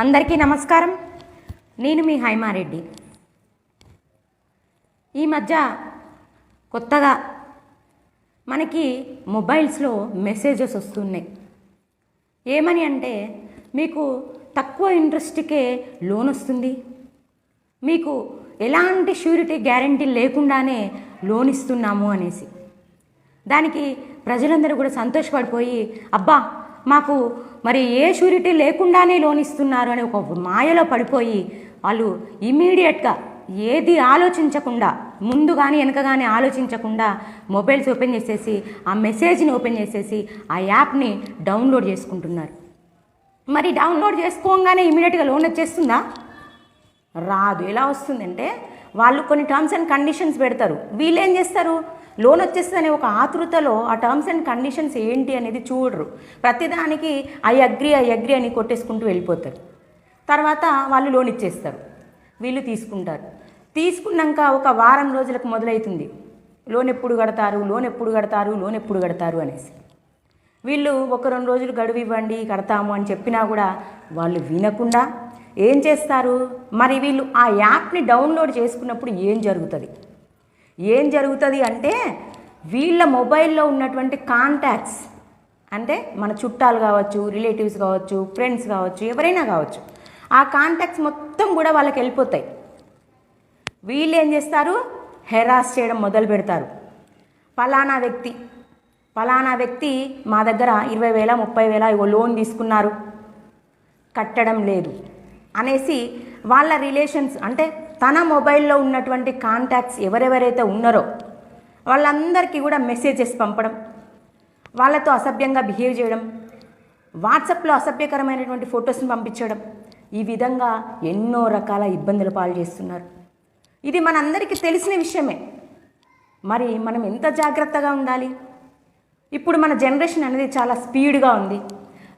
అందరికీ నమస్కారం. నేను మీ హైమారెడ్డి. ఈ మధ్య కొత్తగా మనకి మొబైల్స్లో మెసేజెస్ వస్తున్నాయి. ఏమని అంటే మీకు తక్కువ ఇంట్రెస్ట్కే లోన్ వస్తుంది. మీకు ఎలాంటి షూరిటీ గ్యారంటీ లేకుండానే లోన్ ఇస్తున్నాము అనేసి. దానికి ప్రజలందరూ కూడా సంతోషపడిపోయి అబ్బా మాకు మరి ఏ షూరిటీ లేకుండానే లోన్ ఇస్తున్నారు అని ఒక మాయలో పడిపోయి వాళ్ళు ఇమీడియట్గా ఏది ఆలోచించకుండా ముందు కానీ వెనక కానీ ఆలోచించకుండా మొబైల్స్ ఓపెన్ చేసేసి ఆ మెసేజ్ని ఓపెన్ చేసేసి ఆ యాప్ని డౌన్లోడ్ చేసుకుంటున్నారు. మరి డౌన్లోడ్ చేసుకోగానే ఇమీడియట్గా లోన్ వచ్చేస్తుందా? రాదు. ఎలా వస్తుందంటే వాళ్ళు కొన్ని టర్మ్స్ అండ్ కండిషన్స్ పెడతారు. వీళ్ళు ఏం చేస్తారు? లోన్ వచ్చేస్తుందనే ఒక ఆతృతలో ఆ టర్మ్స్ అండ్ కండిషన్స్ ఏంటి అనేది చూడరు. ప్రతిదానికి ఐ అగ్రి ఐ అగ్రి అని కొట్టేసుకుంటూ వెళ్ళిపోతారు. తర్వాత వాళ్ళు లోన్ ఇచ్చేస్తారు. వీళ్ళు తీసుకుంటారు. తీసుకున్నాక ఒక వారం రోజులకు మొదలవుతుంది లోన్ ఎప్పుడు కడతారు లోన్ ఎప్పుడు కడతారు లోన్ ఎప్పుడు కడతారు అనేసి. వీళ్ళు ఒక రెండు రోజులు గడువు ఇవ్వండి కడతాము అని చెప్పినా కూడా వాళ్ళు వినకుండా ఏం చేస్తారు? మరి వీళ్ళు ఆ యాప్ని డౌన్లోడ్ చేసుకున్నప్పుడు ఏం జరుగుతుంది? ఏం జరుగుతుంది అంటే వీళ్ళ మొబైల్లో ఉన్నటువంటి కాంటాక్ట్స్ అంటే మన చుట్టాలు కావచ్చు రిలేటివ్స్ కావచ్చు ఫ్రెండ్స్ కావచ్చు ఎవరైనా కావచ్చు ఆ కాంటాక్ట్స్ మొత్తం కూడా వాళ్ళకి వెళ్ళిపోతాయి. వీళ్ళు ఏం చేస్తారు? హెరాస్ చేయడం మొదలు పెడతారు. ఫలానా వ్యక్తి ఫలానా వ్యక్తి మా దగ్గర ఇరవై వేల ముప్పై వేల ఇవో లోన్ తీసుకున్నారు. కట్టడం లేదు అనేసి వాళ్ళ రిలేషన్స్ అంటే తన మొబైల్లో ఉన్నటువంటి కాంటాక్ట్స్ ఎవరెవరైతే ఉన్నారో వాళ్ళందరికీ కూడా మెసేజెస్ పంపడం వాళ్ళతో అసభ్యంగా బిహేవ్ చేయడం వాట్సాప్లో అసభ్యకరమైనటువంటి ఫొటోస్ని పంపించడం ఈ విధంగా ఎన్నో రకాల ఇబ్బందులు పాలు చేస్తున్నారు. ఇది మనందరికీ తెలిసిన విషయమే. మరి మనం ఎంత జాగ్రత్తగా ఉండాలి? ఇప్పుడు మన జనరేషన్ అనేది చాలా స్పీడ్గా ఉంది.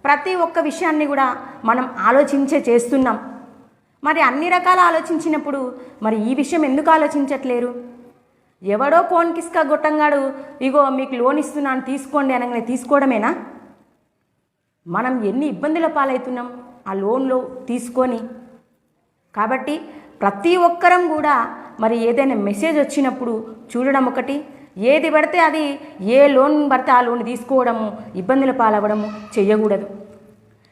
ప్రతి ఒక్క విషయాన్ని కూడా మనం ఆలోచించే చేస్తున్నాం. మరి అన్ని రకాల ఆలోచించినప్పుడు మరి ఈ విషయం ఎందుకు ఆలోచించట్లేరు? ఎవడో ఫోన్ కిస్క గొట్టంగాడు ఇగో మీకు లోన్ ఇస్తున్నాను తీసుకోండి అనగానే తీసుకోవడమేనా? మనం ఎన్ని ఇబ్బందుల పాలవుతున్నాం ఆ లోన్లో తీసుకొని. కాబట్టి ప్రతి ఒక్కరం కూడా మరి ఏదైనా మెసేజ్ వచ్చినప్పుడు చూడడం ఒకటి ఏది పడితే అది ఏ లోన్ పడితే ఆ లోన్ తీసుకోవడము ఇబ్బందుల పాలవ్వడము చేయకూడదు.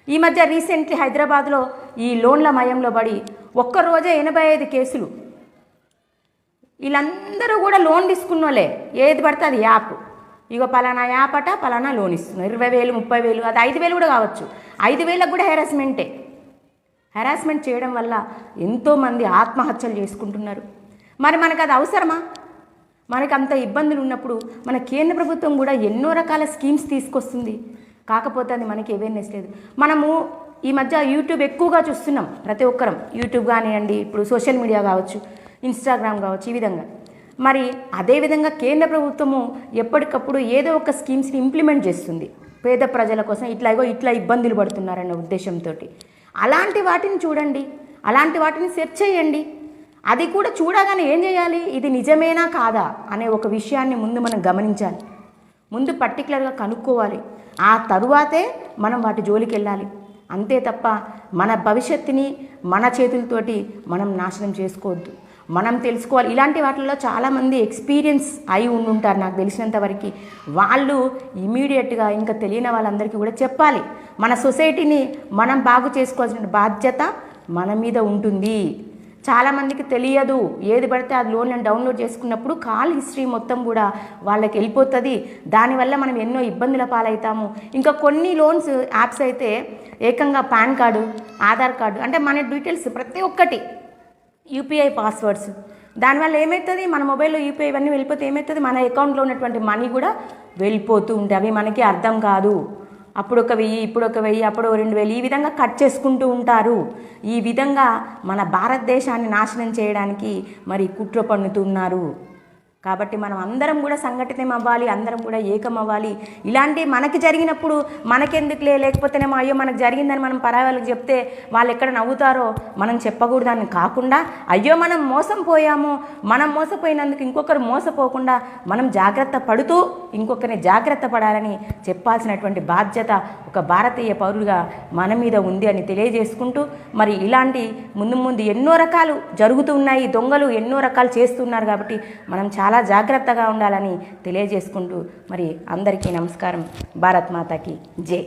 ఈ మధ్య రీసెంట్లీ హైదరాబాద్లో ఈ లోన్ల మయంలో పడి ఒక్కరోజే ఎనభై ఐదు కేసులు. వీళ్ళందరూ కూడా లోన్ తీసుకున్నోలే ఏది పడితే అది యాప్. ఇగో పలానా యాప్ అట పలానా లోన్ ఇస్తున్నారు ఇరవై వేలు ముప్పై వేలు అది ఐదు వేలు కూడా కావచ్చు. ఐదు వేలకు కూడా హెరాస్మెంటే. హెరాస్మెంట్ చేయడం వల్ల ఎంతోమంది ఆత్మహత్యలు చేసుకుంటున్నారు. మరి మనకు అది అవసరమా? మనకు అంత ఇబ్బందులు ఉన్నప్పుడు మన కేంద్ర ప్రభుత్వం కూడా ఎన్నో రకాల స్కీమ్స్ తీసుకొస్తుంది. కాకపోతే అది మనకి అవేర్నెస్ లేదు. మనము ఈ మధ్య యూట్యూబ్ ఎక్కువగా చూస్తున్నాం ప్రతి ఒక్కరం. యూట్యూబ్ కానివ్వండి ఇప్పుడు సోషల్ మీడియా కావచ్చు ఇన్స్టాగ్రామ్ కావచ్చు ఈ విధంగా. మరి అదేవిధంగా కేంద్ర ప్రభుత్వము ఎప్పటికప్పుడు ఏదో ఒక స్కీమ్స్ని ఇంప్లిమెంట్ చేస్తుంది. పేద ప్రజల కోసం ఇట్లా ఇగో ఇట్లా ఇబ్బందులు పడుతున్నారన్న ఉద్దేశంతో అలాంటి వాటిని చూడండి అలాంటి వాటిని సెర్చ్ చేయండి. అది కూడా చూడగానే ఏం చేయాలి? ఇది నిజమేనా కాదా అనే ఒక విషయాన్ని ముందు మనం గమనించాలి. ముందు పర్టికులర్గా కనుక్కోవాలి. ఆ తరువాతే మనం వాటి జోలికి వెళ్ళాలి అంతే తప్ప మన భవిష్యత్తుని మన చేతులతోటి మనం నాశనం చేసుకోవద్దు. మనం తెలుసుకోవాలి. ఇలాంటి వాటిల్లో చాలామంది ఎక్స్పీరియన్స్ అయి ఉండుంటారు నాకు తెలిసినంత వరకు. వాళ్ళు ఇమీడియట్గా ఇంకా తెలియని వాళ్ళందరికీ కూడా చెప్పాలి. మన సొసైటీని మనం బాగు చేసుకోవాల్సిన బాధ్యత మన మీద ఉంటుంది. చాలామందికి తెలియదు. ఏది పడితే అది లోన్లను డౌన్లోడ్ చేసుకున్నప్పుడు కాల్ హిస్టరీ మొత్తం కూడా వాళ్ళకి వెళ్ళిపోతుంది. దానివల్ల మనం ఎన్నో ఇబ్బందుల పాలవుతాము ఇంకా కొన్ని లోన్స్ యాప్స్ అయితే ఏకంగా పాన్ కార్డు ఆధార్ కార్డు అంటే మన డీటెయిల్స్ ప్రతి ఒక్కటి యూపీఐ పాస్వర్డ్స్. దానివల్ల ఏమవుతుంది మన మొబైల్లో యూపీఐ ఇవన్నీ వెళ్ళిపోతే ఏమవుతుంది మన అకౌంట్లో ఉన్నటువంటి మనీ కూడా వెళ్ళిపోతూ ఉంటాయి అవి మనకి అర్థం కాదు. అప్పుడు ఒక వెయ్యి ఇప్పుడు ఒక వెయ్యి అప్పుడు రెండు వేలు. ఈ విధంగా కట్ చేసుకుంటూ ఉంటారు. ఈ విధంగా మన భారతదేశాన్ని నాశనం చేయడానికి మరి కుట్ర పన్నుతున్నారు. కాబట్టి మనం అందరం కూడా సంఘటితం అవ్వాలి అందరం కూడా ఏకం అవ్వాలి ఇలాంటి మనకి జరిగినప్పుడు మనకెందుకులే? లేకపోతేనేమో అయ్యో మనకు జరిగిందని మనం పరాయి వాళ్ళకి చెప్తే వాళ్ళు ఎక్కడ నవ్వుతారో మనం చెప్పకూడదని కాకుండా అయ్యో మనం మోసం పోయాము మనం మోసపోయినందుకు ఇంకొకరు మోసపోకుండా మనం జాగ్రత్త పడుతూ ఇంకొకరిని జాగ్రత్త పడాలని చెప్పాల్సినటువంటి బాధ్యత ఒక భారతీయ పౌరుడిగా మన మీద ఉంది అని తెలియజేసుకుంటూ మరి ఇలాంటి ముందు ముందు ఎన్నో రకాలు జరుగుతున్నాయి దొంగలు ఎన్నో రకాలు చేస్తున్నారు కాబట్టి మనం చాలా చాలా జాగ్రత్తగా ఉండాలని తెలియజేసుకుంటూ మరి అందరికీ నమస్కారం. భారత్ మాతాకి జై.